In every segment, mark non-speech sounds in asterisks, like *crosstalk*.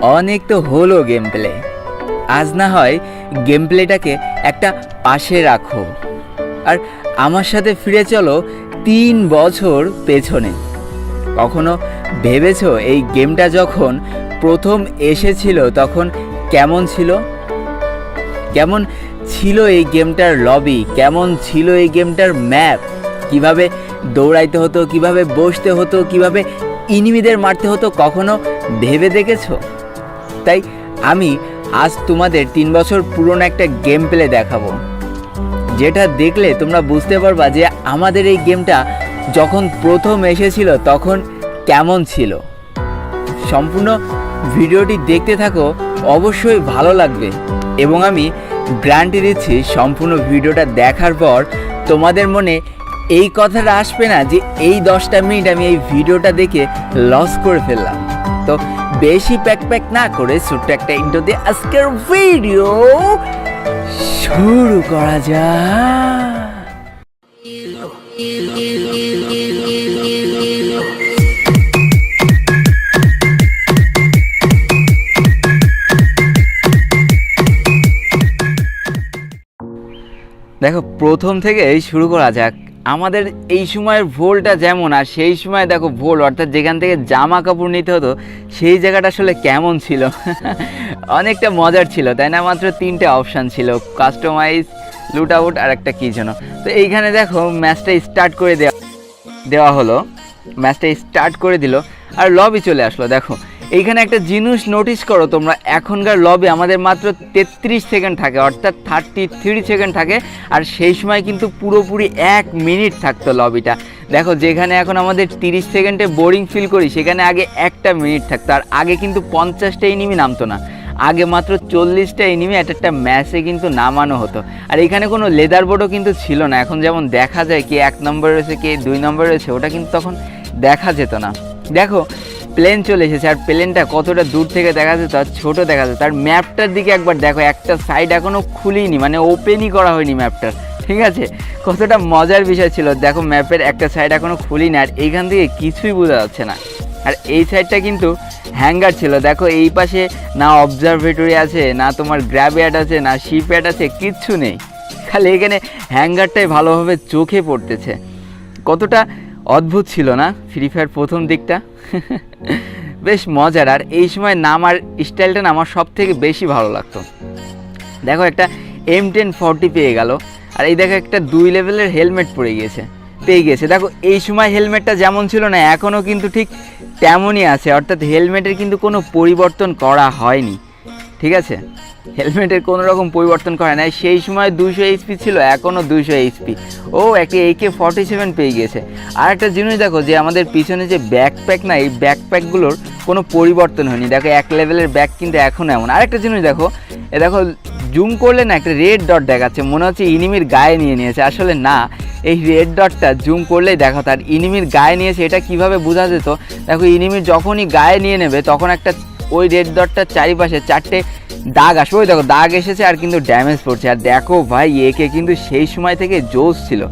অনেক তো হলো গেম প্লে আজ না হয় গেম প্লেটাকে একটা পাশে রাখো। আর আমার সাথে ফিরে চলো তিন বছর পেছনে। কখনো ভেবেছো এই গেমটা যখন প্রথম এসেছিল তখন কেমন ছিল? কেমন ছিল এই গেমটার লবি কেমন ছিল এই গেমটার ম্যাপ কীভাবে দৌড়াইতে হতো? কীভাবে বসতে হতো? কীভাবে ইনিমিদের মারতে হতো? কখনো ভেবে দেখেছ? তাই আমি আজ তোমাদের তিন বছর পুরনো একটা গেম প্লে দেখাবো। যেটা দেখলে তোমরা বুঝতে পারবা যে আমাদের এই গেমটা যখন প্রথম এসেছিল তখন কেমন ছিল। সম্পূর্ণ ভিডিওটি দেখতে থাকো, অবশ্যই ভালো লাগবে। এবং আমি গ্যারান্টি দিচ্ছি, সম্পূর্ণ ভিডিওটা দেখার পর তোমাদের মনে এই কথাটা আসবে না যে এই দশটা মিনিট আমি এই ভিডিওটা দেখে লস করে ফেললাম। তো বেশি প্যাক প্যাক না করে ছোট্ট একটা ইন্টো দিয়ে আজকের ভিডিও শুরু করা যাক। দেখো, প্রথম থেকে শুরু করা যাক। আমাদের এই সময়ের ভোলটা যেমন, আর সেই সময় দেখো ভোল, অর্থাৎ যেখান থেকে জামা কাপড় নিতে হতো, সেই জায়গাটা আসলে কেমন ছিল? *laughs* অনেকটা মজার ছিল, তাই না? মাত্র তিনটে অপশান ছিল কাস্টমাইজ লুট আউট আর একটা কী যেন। তো এইখানে দেখো ম্যাচটা স্টার্ট করে দেওয়া দেওয়া হলো। ম্যাচটা স্টার্ট করে দিল, আর লবি চলে আসলো, দেখো। এইখানে একটা জিনিস নোটিস করো তোমরা, এখনকার লবি আমাদের মাত্র তেত্রিশ সেকেন্ড থাকে, অর্থাৎ থার্টি থ্রি সেকেন্ড থাকে, আর সেই সময় কিন্তু পুরোপুরি এক মিনিট থাকতো লবিটা দেখো, যেখানে এখন আমাদের তিরিশ সেকেন্ডে বোরিং ফিল করি, সেখানে আগে একটা মিনিট থাকতো, আর আগে কিন্তু পঞ্চাশটা এনিমি নামতো না। আগে মাত্র চল্লিশটা এনিমি এক একটা ম্যাচে কিন্তু নামানো হতো। আর এখানে কোনো লেদার বোর্ডও কিন্তু ছিল না, এখন যেমন দেখা যায় কে এক নম্বর রয়েছে, কে দুই নম্বর রয়েছে, ওটা কিন্তু তখন দেখা যেত না। দেখো প্লেন চলে এসেছে, আর প্লেনটা কতটা দূর থেকে দেখা যেত আর ছোটো দেখা যেত আর ম্যাপটার দিকে একবার দেখো, একটা সাইড এখনও খুলিনি মানে ওপেনই করা হয়নি ম্যাপটার ঠিক আছে? কতটা মজার বিষয় ছিল। দেখো ম্যাপের একটা সাইড এখনও খুলিনি, আর এইখান থেকে কিছুই বোঝা যাচ্ছে না। আর এই সাইডটা কিন্তু হ্যাঙ্গার ছিল। দেখো এই পাশে না অবজারভেটরি আছে, না তোমার গ্র্যাবয়ার্ড আছে, না শিপয়ার্ড আছে, কিচ্ছু নেই। খালি এখানে হ্যাঙ্গারটাই ভালোভাবে চোখে পড়তেছে। কতটা অদ্ভুত ছিল না ফ্রি ফায়ার প্রথম দিকটা? বেশ মজার, আর এই সময় নামার স্টাইলটা না আমার সব থেকে বেশি ভালো লাগতো। দেখো একটা এম টেন ফর্টি পেয়ে গেল, আর এই দেখো একটা দুই লেভেলের হেলমেট পড়ে গিয়েছে, পেয়ে গেছে দেখো, এই সময় হেলমেটটা যেমন ছিল না, এখনও কিন্তু ঠিক তেমনই আছে, অর্থাৎ হেলমেটের কিন্তু কোনো পরিবর্তন করা হয়নি। ঠিক আছে? হেলমেটের কোনো রকম পরিবর্তন করে নাই। সেই সময় দুশো এইচপি ছিল এখনও দুশো এইচপি ও, একটি একে ফর্টি সেভেন পেয়ে গেছে। আর একটা জিনিস দেখো, যে আমাদের পিছনে যে ব্যাকপ্যাক না, এই ব্যাকপ্যাকগুলোর কোনো পরিবর্তন হয়নি। দেখো, এক লেভেলের ব্যাগ কিন্তু এখন এমন। আরেকটা জিনিস দেখো, এ দেখো জুম করলে না একটা রেড ডট দেখাচ্ছে, মনে হচ্ছে ইনিমির গায়ে নিয়ে নিয়েছে। আসলে না, এই রেড ডটটা জুম করলেই দেখো, তার ইনিমির গায়ে নিয়েছে এটা কীভাবে বোঝা যেত? দেখো ইনিমির যখনই গায়ে নিয়ে নেবে, তখন একটা ওই রেড ডটটার চারিপাশে চারটে দাগ আসবে। ওই দেখো, দাগ এসেছে আর কিন্তু ড্যামেজ পড়ছে। আর দেখো ভাই, একে কিন্তু সেই সময় থেকে জোস ছিল।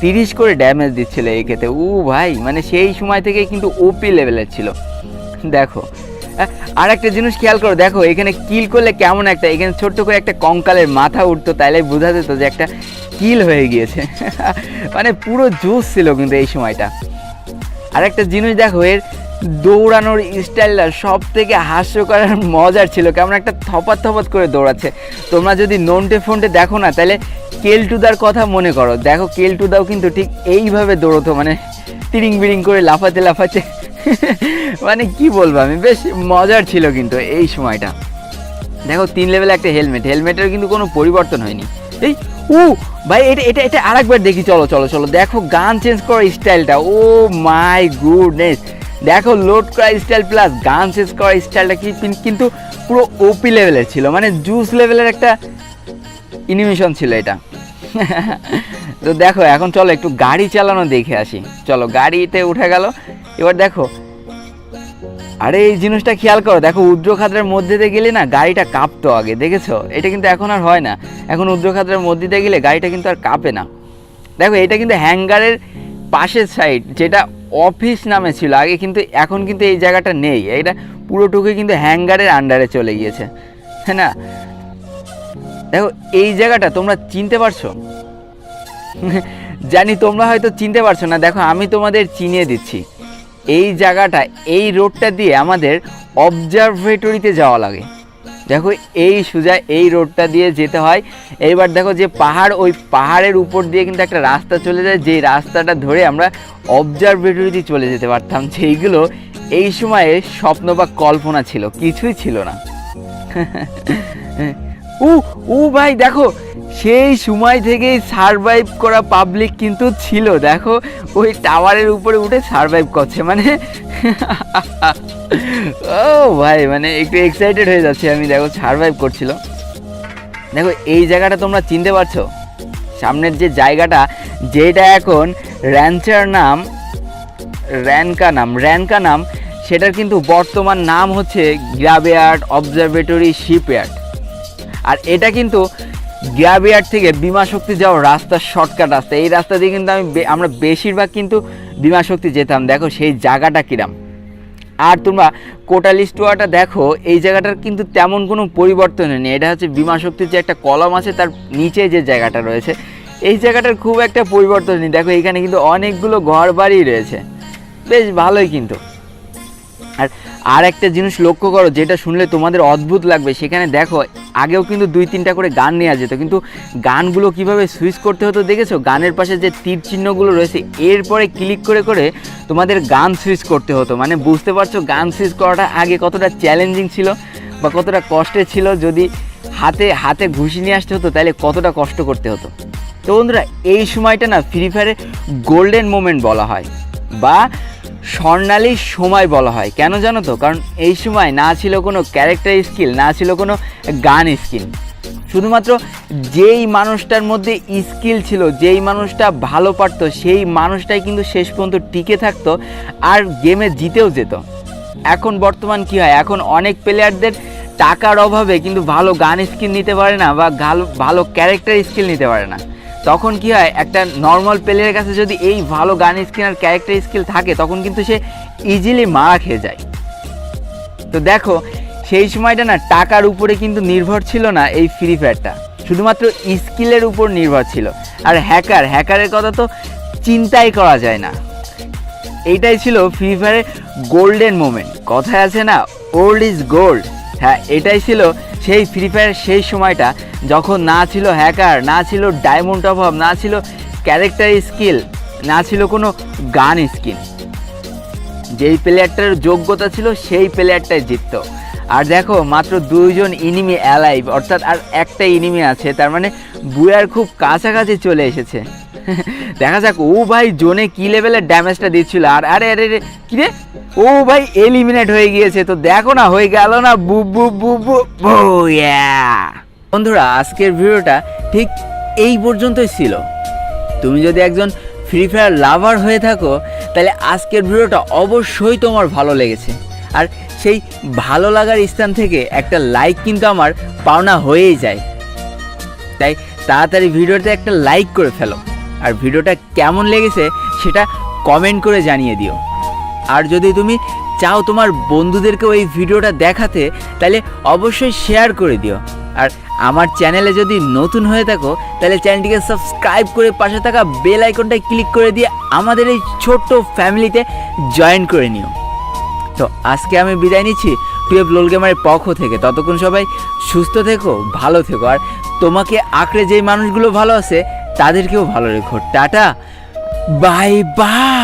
তিরিশ করে ড্যামেজ দিচ্ছিল একেতে উ ভাই মানে সেই সময় থেকে কিন্তু ওপি লেভেলের ছিল। দেখো আর একটা জিনিস খেয়াল করো। দেখো, এখানে কিল করলে কেমন একটা, এখানে ছোট্ট করে একটা কঙ্কালের মাথা উঠতো, তাইলে বোঝা যেত যে একটা কিল হয়ে গিয়েছে। *laughs* মানে পুরো জোস ছিল কিন্তু এই সময়টা। আর একটা জিনিস দেখো, এর দৌড়ানোর স্টাইলটা সব থেকে হাস্যকর আর মজার ছিল। কেমন একটা থপাত থপাত করে দৌড়াচ্ছে। তোমরা যদি নন্টে ফোনটে দেখো না, তাহলে কেলটুদার কথা মনে করো। দেখো, কেলটুদাও কিন্তু ঠিক এইভাবে দৌড়তো মানে তিরিং বিরিং করে লাফাতে লাফাতে। মানে কি বলব আমি, বেশ মজার ছিল কিন্তু এই সময়টা। দেখো, তিন লেভেল একটা হেলমেট হেলমেটের কিন্তু কোনো পরিবর্তন হয়নি। এই ও ভাই, এটা এটা এটা আরেকবার দেখি। চলো চলো চলো। দেখো, গান চেঞ্জ করার স্টাইলটা ও মাই গুডনেস দেখো লোড করা স্টাইল প্লাস গান চেঞ্জ করা স্টাইলটা কি কিন্তু পুরো ওপি লেভেলের ছিল মানে জুস লেভেলের একটা ইনিমেশন ছিল এটা। *laughs* তো দেখো, এখন চলো একটু গাড়ি চালানো দেখে আসি। চলো, গাড়িতে উঠে গেল। এবার দেখো, আরে এই জিনিসটা খেয়াল করো, দেখো উদ্রখাদ্রের মধ্যে দিয়ে গেলে না গাড়িটা কাঁপতো আগে, দেখেছ? এটা কিন্তু এখন আর হয় না। এখন উদ্রখাদ্রের মধ্যে দিয়ে গেলে গাড়িটা কিন্তু আর কাঁপে না। দেখো, এটা কিন্তু হ্যাঙ্গারের পাশের সাইড যেটা অফিস নামে ছিল, আগে কিন্তু, এখন কিন্তু এই জায়গাটা নেই। এটা পুরোটুকুই কিন্তু হ্যাঙ্গারের আন্ডারে চলে গিয়েছে। হ্যাঁ না? দেখো, এই জায়গাটা তোমরা চিনতে পারছ? জানি তোমরা হয়তো চিনতে পারছ না। দেখো, আমি তোমাদের চিনিয়ে দিচ্ছি। এই জায়গাটা, এই রোডটা দিয়ে আমাদের অবজারভেটরিতে যাওয়া লাগে। দেখো এই সোজা এই রোডটা দিয়ে যেতে হয়। এইবার দেখো যে পাহাড়, ওই পাহাড়ের উপর দিয়ে কিন্তু একটা রাস্তা চলে যায়। যে রাস্তাটা ধরে আমরা অবজারভেটরিতে চলে যেতে পারতাম, সেইগুলো এই সময়ে স্বপ্ন বা কল্পনা ছিল, কিছুই ছিল না। *laughs* উ উ ভাই, দেখো সেই সময় থেকেই সারভাইভ করা পাবলিক কিন্তু ছিল। দেখো, ওই টাওয়ারের উপরে উঠে সারভাইভ করছে মানে *laughs* ও ভাই মানে একটু এক্সাইটেড হয়ে যাচ্ছে আমি। দেখো সারভাইভ করছিল। দেখো, এই জায়গাটা তোমরা চিনতে পারছ? সামনের যে জায়গাটা, যেটা এখন র্যাঞ্চার নাম র্যানকা নাম র্যানকা নাম, সেটার কিন্তু বর্তমান নাম হচ্ছে গ্রাবেয়ার্ড অবজারভেটরি শিপইয়ার্ড আর এটা কিন্তু গ্রাবিয়ার্ড থেকে বিমা শক্তি যাওয়ার রাস্তা শর্টকাট রাস্তা। এই রাস্তা দিয়ে কিন্তু আমি আমরা বেশিরভাগ কিন্তু বিমা শক্তি যেতাম। দেখো সেই জায়গাটা কিরাম। আর তোমরা কোটালি স্টোয়াটা দেখো, এই জায়গাটার কিন্তু তেমন কোনো পরিবর্তন নেই। এটা হচ্ছে বিমা শক্তির যে একটা কলম আছে, তার নিচে যে জায়গাটা রয়েছে, এই জায়গাটার খুব একটা পরিবর্তন নেই। দেখো এখানে কিন্তু অনেকগুলো ঘর বাড়ি রয়েছে। বেশ ভালোই কিন্তু। আর আর একটা জিনিস লক্ষ্য করো, যেটা শুনলে তোমাদের অদ্ভুত লাগবে, সেখানে দেখো, আগেও কিন্তু দুই তিনটা করে গান নেওয়া যেত, কিন্তু গানগুলো কীভাবে সুইচ করতে হতো দেখেছ? গানের পাশে যে তীর চিহ্নগুলো রয়েছে, এরপরে ক্লিক করে করে তোমাদের গান সুইচ করতে হতো। মানে বুঝতে পারছ, গান সুইচ করাটা আগে কতটা চ্যালেঞ্জিং ছিল বা কতটা কষ্টের ছিল, যদি হাতে হাতে ঘুষি নিয়ে আসতে হতো, তাহলে কতটা কষ্ট করতে হতো? তো বন্ধুরা, এই সময়টা না ফ্রি ফায়ারের গোল্ডেন মোমেন্ট বলা হয়। বা স্বর্ণালী সময় বলা হয়। কেন জানো তো? কারণ এই সময় না ছিল কোনো ক্যারেক্টার স্কিল না ছিল কোনো গান স্কিল শুধুমাত্র যেই মানুষটার মধ্যে স্কিল ছিল, যেই মানুষটা ভালো পারতো, সেই মানুষটাই কিন্তু শেষ পর্যন্ত টিকে থাকতো আর গেমে জিতেও যেত। এখন বর্তমান কি হয়? এখন অনেক প্লেয়ারদের টাকার অভাবে কিন্তু ভালো গান স্কিল নিতে পারে না বা ভালো ক্যারেক্টার স্কিল নিতে পারে না। তখন কি হয়, একটা নর্মাল প্লেয়ারের কাছে যদি এই ভালো গান স্কিল আর ক্যারেক্টার স্কিল থাকে, তখন কিন্তু সে ইজিলি মারা খেয়ে যায়। তো দেখো, সেই সময়টা না টাকার উপরে কিন্তু নির্ভর ছিল না এই ফ্রি ফায়ারটা শুধুমাত্র স্কিলের উপর নির্ভর ছিল। আর হ্যাকার হ্যাকারের কথা তো চিন্তাই করা যায় না। এইটাই ছিল ফ্রি ফায়ারের গোল্ডেন মোমেন্ট কথায় আছে না ওল্ড ইজ গোল্ড হ্যাঁ এটাই ছিল সেই ফ্রি ফায়ার সেই সময়টা যখন না ছিল হ্যাকার না ছিল ডায়মন্ড অভাব না ছিল ক্যারেক্টার স্কিল না ছিল কোনো গান স্কিল যেই প্লেয়ারটার যোগ্যতা ছিল সেই প্লেয়ারটাই জিতত। আর দেখো মাত্র দুইজন ইনিমি অ্যালাইভ অর্থাৎ আর একটা ইনিমি আছে তার মানে বুয়ার খুব কাছাকাছি চলে এসেছে। *laughs* দেখা যাক ও ভাই জোনে কী লেভেলের ড্যামেজটা দিচ্ছিল? আর আরে আরে আরে, কি রে? ও ভাই এলিমিনেট হয়ে গিয়েছে। তো দেখো না, হয়ে গেল না বু বু বু বু বু বন্ধুরা, আজকের ভিডিওটা ঠিক এই পর্যন্তই ছিল। তুমি যদি একজন ফ্রি ফায়ার লাভার হয়ে থাকো, তাহলে আজকের ভিডিওটা অবশ্যই তোমার ভালো লেগেছে। আর সেই ভালো লাগার স্থান থেকে একটা লাইক কিন্তু আমার পাওনা হয়েই যায়। তাই তাড়াতাড়ি ভিডিওতে একটা লাইক করে ফেলো। আর ভিডিওটা কেমন লেগেছে, সেটা কমেন্ট করে জানিয়ে দিও। আর যদি তুমি চাও তোমার বন্ধুদেরকেও এই ভিডিওটা দেখাতে, তাহলে অবশ্যই শেয়ার করে দিও। আর আমার চ্যানেলে যদি নতুন হয়ে থাকো, তাহলে চ্যানেলটিকে সাবস্ক্রাইব করে পাশে থাকা বেল আইকনটায় ক্লিক করে দিয়ে আমাদের এই ছোট্ট ফ্যামিলিতে জয়েন করে নিও। তো আজকে আমি বিদায় নিচ্ছি টুয়েলভ লোল গেমারের পক্ষ থেকে। ততক্ষণ সবাই সুস্থ থেকো, ভালো থেকো। আর তোমাকে আঁকড়ে যেই মানুষগুলো ভালো আছে, তাদেরকেও ভালো রেখো। Tata bye bye